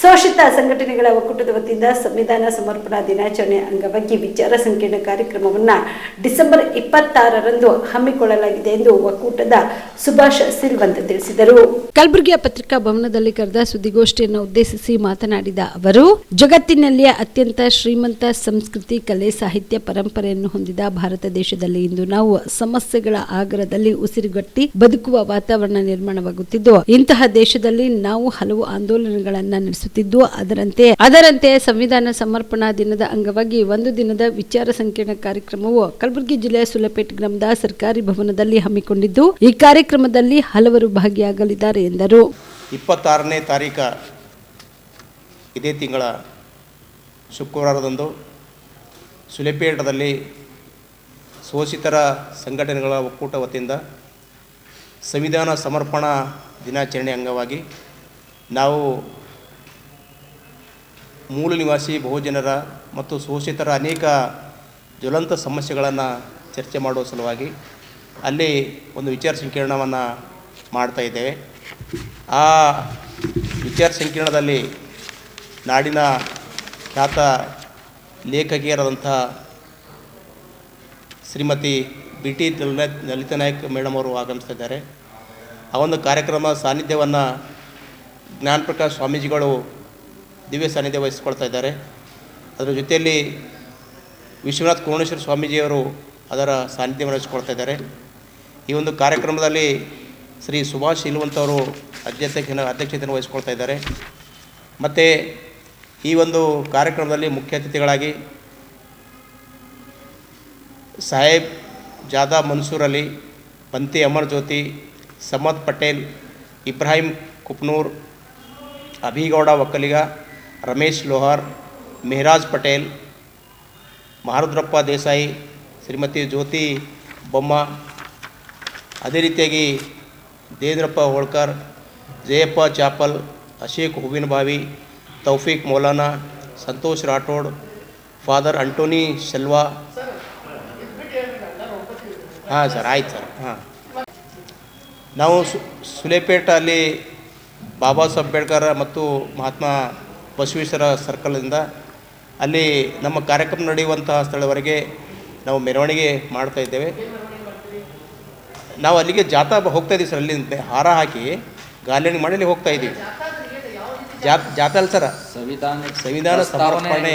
ಶೋಷಿತ ಸಂಘಟನೆಗಳ ಒಕ್ಕೂಟದ ವತಿಯಿಂದ ಸಂವಿಧಾನ ಸಮರ್ಪಣಾ ದಿನಾಚರಣೆ ಅಂಗವಾಗಿ ವಿಚಾರ ಸಂಕಿರಣ ಕಾರ್ಯಕ್ರಮವನ್ನು ಡಿಸೆಂಬರ್ ಇಪ್ಪತ್ತಾರರಂದು ಹಮ್ಮಿಕೊಳ್ಳಲಾಗಿದೆ ಎಂದು ಒಕ್ಕೂಟದ ಸುಭಾಷ್ ಸಿಲ್ವಂತ್ ತಿಳಿಸಿದರು. ಕಲಬುರಗಿಯ ಪತ್ರಿಕಾ ಭವನದಲ್ಲಿ ಕರೆದ ಸುದ್ದಿಗೋಷ್ಠಿಯನ್ನು ಉದ್ದೇಶಿಸಿ ಮಾತನಾಡಿದ ಅವರು, ಜಗತ್ತಿನಲ್ಲಿಯೇ ಅತ್ಯಂತ ಶ್ರೀಮಂತ ಸಂಸ್ಕೃತಿ, ಕಲೆ, ಸಾಹಿತ್ಯ ಪರಂಪರೆಯನ್ನು ಹೊಂದಿದ ಭಾರತ ದೇಶದಲ್ಲಿ ಇಂದು ನಾವು ಸಮಸ್ಯೆಗಳ ಆಗರದಲ್ಲಿ ಉಸಿರುಗಟ್ಟಿ ಬದುಕುವ ವಾತಾವರಣ ನಿರ್ಮಾಣವಾಗುತ್ತಿದ್ದು, ಇಂತಹ ದೇಶದಲ್ಲಿ ನಾವು ಹಲವು ಆಂದೋಲನಗಳನ್ನ ನಡೆಸುತ್ತಿದ್ದು, ಅದರಂತೆ ಅದರಂತೆ ಸಂವಿಧಾನ ಸಮರ್ಪಣಾ ದಿನದ ಅಂಗವಾಗಿ ಒಂದು ದಿನದ ವಿಚಾರ ಸಂಕಿರಣ ಕಾರ್ಯಕ್ರಮವು ಕಲಬುರಗಿ ಜಿಲ್ಲೆಯ ಸುಲಪೇಟ್ ಗ್ರಾಮದ ಸರ್ಕಾರಿ ಭವನದಲ್ಲಿ ಹಮ್ಮಿಕೊಂಡಿದ್ದು, ಈ ಕಾರ್ಯಕ್ರಮದಲ್ಲಿ ಹಲವರು ಭಾಗಿಯಾಗಲಿದ್ದಾರೆ ಎಂದರು. ಇಪ್ಪತ್ತಾರನೇ ತಾರೀಕ ಇದೇ ತಿಂಗಳ ಶುಕ್ರವಾರದಂದು ಸುಲೆಪೇಟದಲ್ಲಿ ಶೋಷಿತರ ಸಂಘಟನೆಗಳ ಒಕ್ಕೂಟ ವತಿಯಿಂದ ಸಂವಿಧಾನ ಸಮರ್ಪಣಾ ದಿನಾಚರಣೆ ಅಂಗವಾಗಿ ನಾವು ಮೂಲ ನಿವಾಸಿ, ಬಹುಜನರ ಮತ್ತು ಶೋಷಿತರ ಅನೇಕ ಜ್ವಲಂತ ಸಮಸ್ಯೆಗಳನ್ನು ಚರ್ಚೆ ಮಾಡುವ ಸಲುವಾಗಿ ಅಲ್ಲಿ ಒಂದು ವಿಚಾರ ಸಂಕಿರಣವನ್ನು ಮಾಡ್ತಾ ಇದ್ದೇವೆ. ಆ ವಿಚಾರ ಸಂಕಿರಣದಲ್ಲಿ ನಾಡಿನ ಖ್ಯಾತ ಲೇಖಕಿಯರಾದಂಥ Shrimati B T Lalitha Naik madam ಅವರು ಆಗಮಿಸ್ತಿದ್ದಾರೆ ಆ ಒಂದು ಕಾರ್ಯಕ್ರಮ ಸಾನ್ನಿಧ್ಯವನ್ನು ಜ್ಞಾನಪ್ರಕಾಶ್ ಸ್ವಾಮೀಜಿಗಳು ದಿವ್ಯ ಸಾನ್ನಿಧ್ಯ ವಹಿಸ್ಕೊಳ್ತಾ ಇದ್ದಾರೆ. ಅದರ ಜೊತೆಯಲ್ಲಿ ವಿಶ್ವನಾಥ್ ಕೋಣೇಶ್ವರ ಸ್ವಾಮೀಜಿಯವರು ಅದರ ಸಾನ್ನಿಧ್ಯ ವಹಿಸ್ಕೊಳ್ತಾ ಇದ್ದಾರೆ. ಈ ಒಂದು ಕಾರ್ಯಕ್ರಮದಲ್ಲಿ ಶ್ರೀ ಸುಭಾಷ್ ಇಲ್ವಂತವರು ಅಧ್ಯಕ್ಷತೆಯನ್ನು ಅಧ್ಯಕ್ಷತೆಯನ್ನು ವಹಿಸ್ಕೊಳ್ತಾ ಇದ್ದಾರೆ. ಮತ್ತು ಈ ಒಂದು ಕಾರ್ಯಕ್ರಮದಲ್ಲಿ ಮುಖ್ಯ ಅತಿಥಿಗಳಾಗಿ ಸಾಹೇಬ್ ಜಾದಾ ಮನ್ಸೂರ್ ಅಲಿ ಪಂತಿ ಅಮರ್ ಜ್ಯೋತಿ ಸಮದ್ ಪಟೇಲ್, ಇಬ್ರಾಹಿಂ ಕುಪ್ನೂರ್, ಅಭಿಗೌಡ ಒಕ್ಕಲಿಗ ರಮೇಶ್ ಲೋಹಾರ್, ಮೆಹರಾಜ್ ಪಟೇಲ್ ಮಹಾರುದ್ರಪ್ಪ ದೇಸಾಯಿ, ಶ್ರೀಮತಿ ಜ್ಯೋತಿ ಬೊಮ್ಮ, ಅದೇ ರೀತಿಯಾಗಿ ದೇವೇಂದ್ರಪ್ಪ ಹೋಳ್ಕರ್, ಜಯಪ್ಪ ಚಾಪಲ್, ಅಶೇಕ್ ಹೂವಿನಬಾವಿ ತೌಫೀಕ್ ಮೌಲಾನಾ, ಸಂತೋಷ್ ರಾಠೋಡ್, ಫಾದರ್ ಅಂಟೋನಿ ಶೆಲ್ವಾ. ಹಾಂ ಸರ್, ಆಯ್ತು ಸರ್, ಹಾಂ. ನಾವು ಸು ಸುಲೇಪೇಟ ಅಲ್ಲಿ ಬಾಬಾ ಸಾಹೇಬ್ ಅಂಬೇಡ್ಕರ್ ಮತ್ತು ಮಹಾತ್ಮ ಬಸವೇಶ್ವರ ಸರ್ಕಲ್ನಿಂದ ಅಲ್ಲಿ ನಮ್ಮ ಕಾರ್ಯಕ್ರಮ ನಡೆಯುವಂತಹ ಸ್ಥಳವರೆಗೆ ನಾವು ಮೆರವಣಿಗೆ ಮಾಡ್ತಾ ಇದ್ದೇವೆ. ನಾವು ಅಲ್ಲಿಗೆ ಜಾಥಾ ಹೋಗ್ತಾ ಇದ್ದೀವಿ ಸರ್ ಅಲ್ಲಿ ಹಾರ ಹಾಕಿ ಗಾಲಿಯನ್ನು ಮಾಡಿ ಅಲ್ಲಿ ಹೋಗ್ತಾ ಇದ್ದೀವಿ. ಜಾತ್ ಜಾಥಾ ಸರ್ ಸರ ಸಂವಿಧಾನ ಸಂವಿಧಾನ ಸಮರ್ಪಣೆ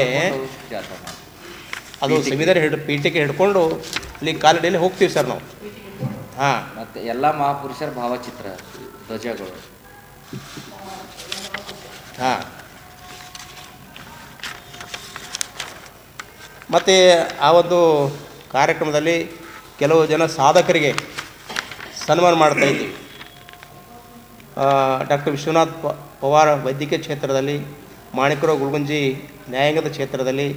ಅದು ಸಂವಿಧಾನ ಹಿಡ್ ಪೀಠಕ್ಕೆ ಹಿಡ್ಕೊಂಡು ಅಲ್ಲಿ ಕಾಲಡಿಯಲ್ಲಿ ಹೋಗ್ತೀವಿ ಸರ್ ನಾವು. ಹಾಂ. ಮತ್ತೆ ಎಲ್ಲ ಮಹಾಪುರುಷರ ಭಾವಚಿತ್ರ ಧ್ವಜಗಳು. ಹಾಂ. ಮತ್ತು ಆ ಒಂದು ಕಾರ್ಯಕ್ರಮದಲ್ಲಿ ಕೆಲವು ಜನ ಸಾಧಕರಿಗೆ ಸನ್ಮಾನ ಮಾಡ್ತಾ ಇದ್ದೀವಿ ಡಾಕ್ಟರ್ ವಿಶ್ವನಾಥ್ ಪವಾರ್ ವೈದ್ಯಕೀಯ ಕ್ಷೇತ್ರದಲ್ಲಿ ಮಾಣಿಕರಾವ್ ಗುಲ್ಗುಂಜಿ ನ್ಯಾಯಾಂಗದ ಕ್ಷೇತ್ರದಲ್ಲಿ,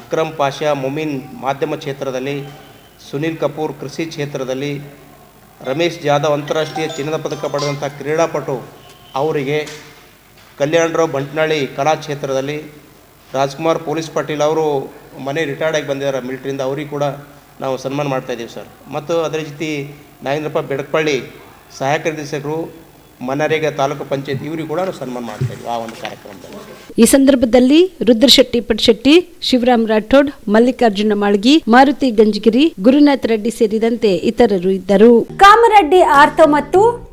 ಅಕ್ರಮ್ ಪಾಷಾ ಮೊಮಿನ್ ಮಾಧ್ಯಮ ಕ್ಷೇತ್ರದಲ್ಲಿ, ಸುನೀಲ್ ಕಪೂರ್ ಕೃಷಿ ಕ್ಷೇತ್ರದಲ್ಲಿ, ರಮೇಶ್ ಜಾಧವ್ ಅಂತಾರಾಷ್ಟ್ರೀಯ ಚಿನ್ನದ ಪದಕ ಪಡೆದಂಥ ಕ್ರೀಡಾಪಟು ಅವರಿಗೆ ಕಲ್ಯಾಣರಾವ್ ಬಂಟ್ನಾಳಿ ಕಲಾ ಕ್ಷೇತ್ರದಲ್ಲಿ ರಾಜ್ಕುಮಾರ್ ಪೊಲೀಸ್ ಪಾಟೀಲ್ ಅವರು ಮನೆ ರಿಟೈರ್ಡ್ ಆಗಿ ಬಂದಿದ್ದಾರೆ ಮಿಲಿಟ್ರಿಯಿಂದ ಅವ್ರಿಗೆ ಕೂಡ ನಾವು ಸನ್ಮಾನ ಮಾಡ್ತಾ ಇದ್ದೀವಿ ಸರ್. ಮತ್ತು ಅದರ ಜೊತೆ ನಾಗೇಂದ್ರಪ್ಪ ಬೆಡಕಪಳ್ಳಿ ಸಹಾಯಕ ನಿರ್ದೇಶಕರು ಮನರೇಗ ತಾಲೂಕು ಪಂಚಾಯತ್ ಇವರಿಗೆ ಕೂಡ ನಾವು ಸನ್ಮಾನ ಮಾಡ್ತಾ ಇದ್ದೀವಿ ಆ ಒಂದು ಕಾರ್ಯಕ್ರಮದಲ್ಲಿ. ಈ ಸಂದರ್ಭದಲ್ಲಿ ರುದ್ರಶೆಟ್ಟಿ ಪಟ್ಶೆಟ್ಟಿ ಶಿವರಾಮ್ ರಾಠೋಡ್ ಮಲ್ಲಿಕಾರ್ಜುನ ಮಾಳ್ಗಿ ಮಾರುತಿ ಗಂಜಗಿರಿ ಗುರುನಾಥ್ ರೆಡ್ಡಿ ಸೇರಿದಂತೆ ಇತರರು ಇದ್ದರು. ಕಾಮರೆಡ್ಡಿ ಆರ್ಥೋ ಮತ್ತು